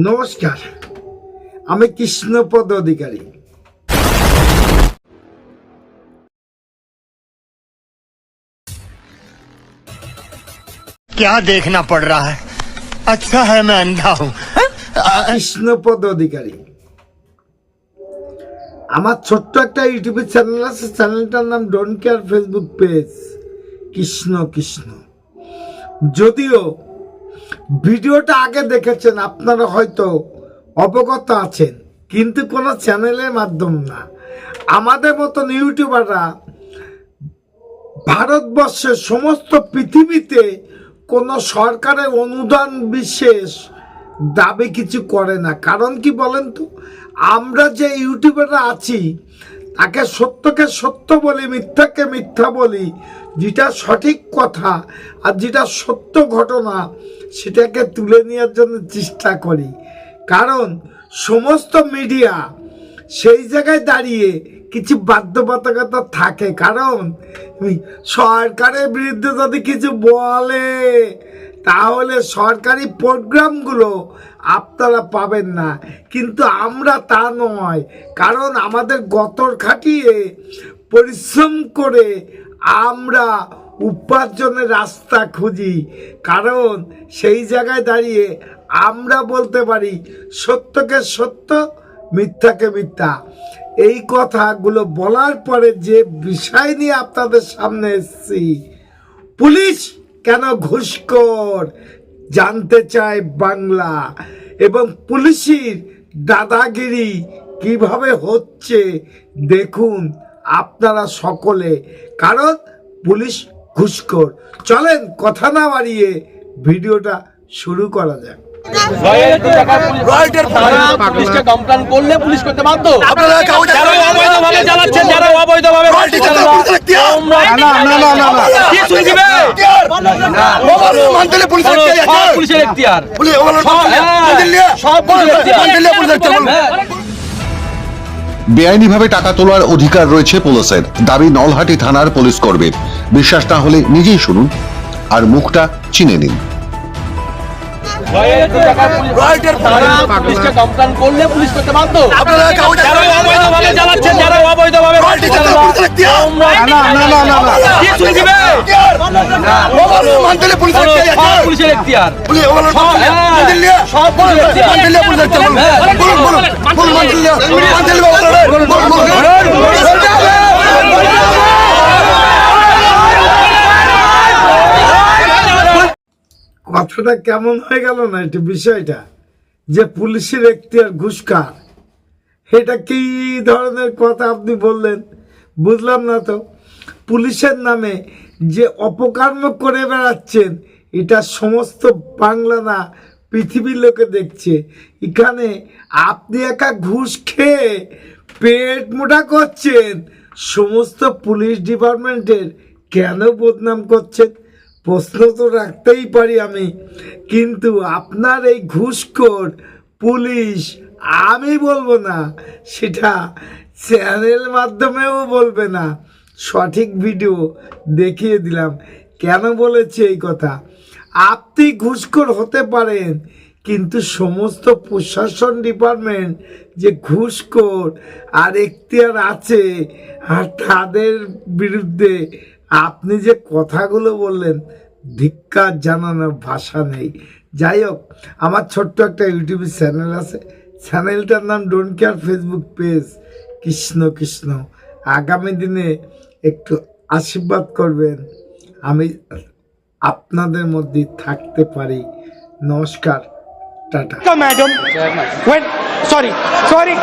নমস্কার আমি কৃষ্ণপদ অধিকারী क्या देखना पड़ रहा है अच्छा है मैं अंधा हूँ কৃষ্ণপদ অধিকারী আমার ছোট্ট একটা ইউটিউব চ্যানেল আছে চ্যানেলটার নাম don't care Facebook page Krishna Krishna যদিও ভিডিওটা আগে দেখেছেন, আপনারা হয়তো অবগত আছেন, কিন্তু কোনো চ্যানেলের মাধ্যম না। আমাদের মতন ইউটিউবাররা ভারতবর্ষের সমস্ত পৃথিবীতে কোনো সরকারের অনুদান বিশেষ দাবি কিছু করে না। কারণ কি বলেন তো? আমরা যে ইউটিউবাররা আছি তাকে সত্যকে সত্য বলি, মিথ্যাকে মিথ্যা বলি, যেটা সঠিক কথা আর যেটা সত্য ঘটনা, সেটাকে তুলে নেওয়ার জন্য চেষ্টা করি। কারণ সমস্ত মিডিয়া সেই জায়গায় দাঁড়িয়ে কিছু বাধ্যবাধকতা থাকে। কারণ সরকারের বিরুদ্ধে যদি কিছু বলে তাহলে সরকারি প্রোগ্রামগুলো আপনারা পাবেন না। কিন্তু আমরা তা নয়, কারণ আমাদের গতর খাটিয়ে পরিশ্রম করে আমরা উপার্জনের রাস্তা খুঁজি। কারণ সেই জায়গায় দাঁড়িয়ে আমরা বলতে পারি, সত্যকে সত্য, মিথ্যাকে মিথ্যা। এই কথাগুলো বলার পরে যে বিষয় নিয়ে আপনাদের সামনে এসেছি, পুলিশ কেন ঘুষখোর? জানতে চায় বাংলা। এবং পুলিশের দাদাগিরি কীভাবে হচ্ছে দেখুন আপনারা সকলে। কারণ পুলিশ ঘুষখোর। চলেন কথা না বাড়িয়ে ভিডিওটা শুরু করা যাক। পুলিশকে কমপ্লেন করলে পুলিশ করতে বাধ্য। আপনারা যারা অবৈধভাবে চালাচ্ছেন যারা অবৈধভাবে না না না না না শুনে দিবে মোবাইল মানতেলে পুলিশের সব পুলিশের এখতিয়ার। পুলিশ সব মানতেলে সব এখতিয়ার। মানতেলে পুলিশের এখতিয়ার। বলুন। বেআইনিভাবে টাকা তোলার অধিকার রয়েছে পুলিশের। দাবি নলহাটি থানার পুলিশ করবে। বিশ্বাস না হলে নিজেই শুনুন। আর মুখটা চিনে নিন। পুলিশকে কমপ্লেন করলে পুলিশ করতে বাধ্য। আপনারা অবৈধভাবে চালাচ্ছেন যারা অবৈধভাবে পুলিশের এখতিয়ার। তোমরা না না না না না কি শুনে দিবে মোবাইল মানতেলে পুলিশের সব এখতিয়ার। পুলিশের এখতিয়ার পুলিশ ওগুলো সব হ্যাঁ। মানতেলে সব পুলিশের এখতিয়ার। মানতেলে পুলিশের এখতিয়ার বলুন। হ্যাঁ। বলুন, বলুন, বলুন, মানতেলে, মানতেলে বলুন, বলুন, বলুন। কথাটা কেমন হয়ে গেল না, একটু বিষয়টা? যে পুলিশের এখতিয়ার ঘুষকার। এটা কি ধরনের কথা আপনি বললেন? বুঝলাম না তো। পুলিশের নামে যে অপকর্ম করে বেড়াচ্ছেন, এটা সমস্ত বাংলা না, পৃথিবীর লোকে দেখছে। এখানে আপনি একা ঘুষ খেয়ে পেট মোটা করছেন। সমস্ত পুলিশ ডিপার্টমেন্টের কেন বদনাম করছেন? প্রশ্ন তো রাখতেই পারি আমি। কিন্তু আপনার এই ঘুষখোর, পুলিশ, আমি বলব না, সেটা চ্যানেল মাধ্যমেও বলবে না। সঠিক ভিডিও দেখিয়ে দিলাম। কেন বলেছে এই কথা? আপনি ঘুষখোর হতে পারেন, কিন্তু সমস্ত প্রশাসন ডিপার্টমেন্ট যে ঘুষখোর আর এখতিয়ার আছে আর তাদের বিরুদ্ধে আপনি যে কথাগুলো বললেন ধিক্কার জানানোর ভাষা নেই। যাই হোক আমার ছোট্ট একটা ইউটিউব চ্যানেল আছে। চ্যানেলটার নাম don't care Facebook page Krishna Krishna আগামী দিনে একটু আশীর্বাদ করবেন। আমি আপনাদের মধ্যে থাকতে পারি। নমস্কার টাটা। Madam sorry sorry.